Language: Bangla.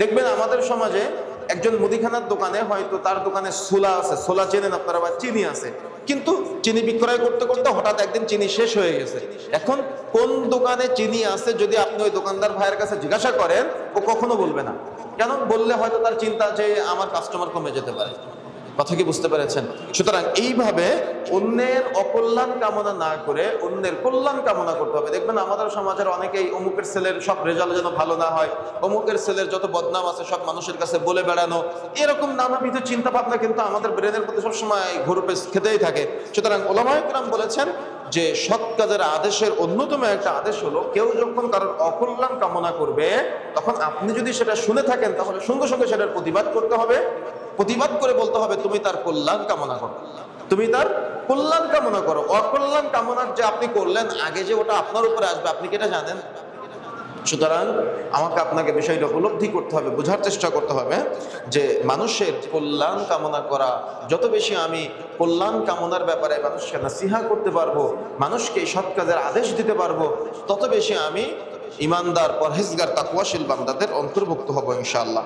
দেখবেন আমাদের সমাজে একজন মুদিখানার দোকানে হয়তো তার দোকানে সোলা আছে, সোলা চেনেন আপনারা বা চিনি আছে। কিন্তু চিনি বিক্রয় করতে করতে হঠাৎ একদিন চিনি শেষ হয়ে গেছে। এখন কোন দোকানে চিনি আছে যদি আপনি ওই দোকানদার ভাইয়ের কাছে জিজ্ঞাসা করেন, ও কখনো বলবে না। কেন? বললে হয়তো তার চিন্তা যে আমার কাস্টমার কমে যেতে পারে। কথা কি বুঝতে পেরেছেন? সুতরাং এইভাবে অন্যের অকল্যাণ কামনা না করে অন্যের কল্যাণ কামনা করতে হবে। দেখবেন আমাদের সমাজের অনেকেই অমুকের ছেলের সব রেজাল্ট যেন ভালো না হয়, অমুকের ছেলের যত বদনাম আছে সব মানুষের কাছে বলে বেড়ানো, এরকম নানাবিধ চিন্তা ভাবনা কিন্তু আমাদের ব্রেনের মধ্যে সবসময় ঘুরপে খেতেই থাকে। সুতরাং ওলামায়করাম বলেছেন যে সৎ কাজের আদেশের অন্যতম একটা আদেশ হলো, কেউ যখন কারোর অকল্যাণ কামনা করবে, তখন আপনি যদি সেটা শুনে থাকেন, তাহলে সঙ্গে সঙ্গে সেটার প্রতিবাদ করতে হবে। প্রতিবাদ করে বলতে হবে, তুমি তার কল্যাণ কামনা করো। তুমি তার কল্যাণ কামনা করো। অকল্যাণ কামনার যে আপনি করলেন, আগে যে ওটা আপনার উপরে আসবে, আপনি কি এটা জানেন? সুতরাং আমাকে আপনাকে বিষয়টা উপলব্ধি করতে হবে, বোঝার চেষ্টা করতে হবে যে মানুষের কল্যাণ কামনা করা, যত বেশি আমি কল্যাণ কামনার ব্যাপারে মানুষকে নাসিহা করতে পারব, মানুষকে সৎ কাজের আদেশ দিতে পারব, তত বেশি আমি ইমানদার, পরহেজগার, তাকুয়াশীল বান্দাদের অন্তর্ভুক্ত হব ইনশাআল্লাহ।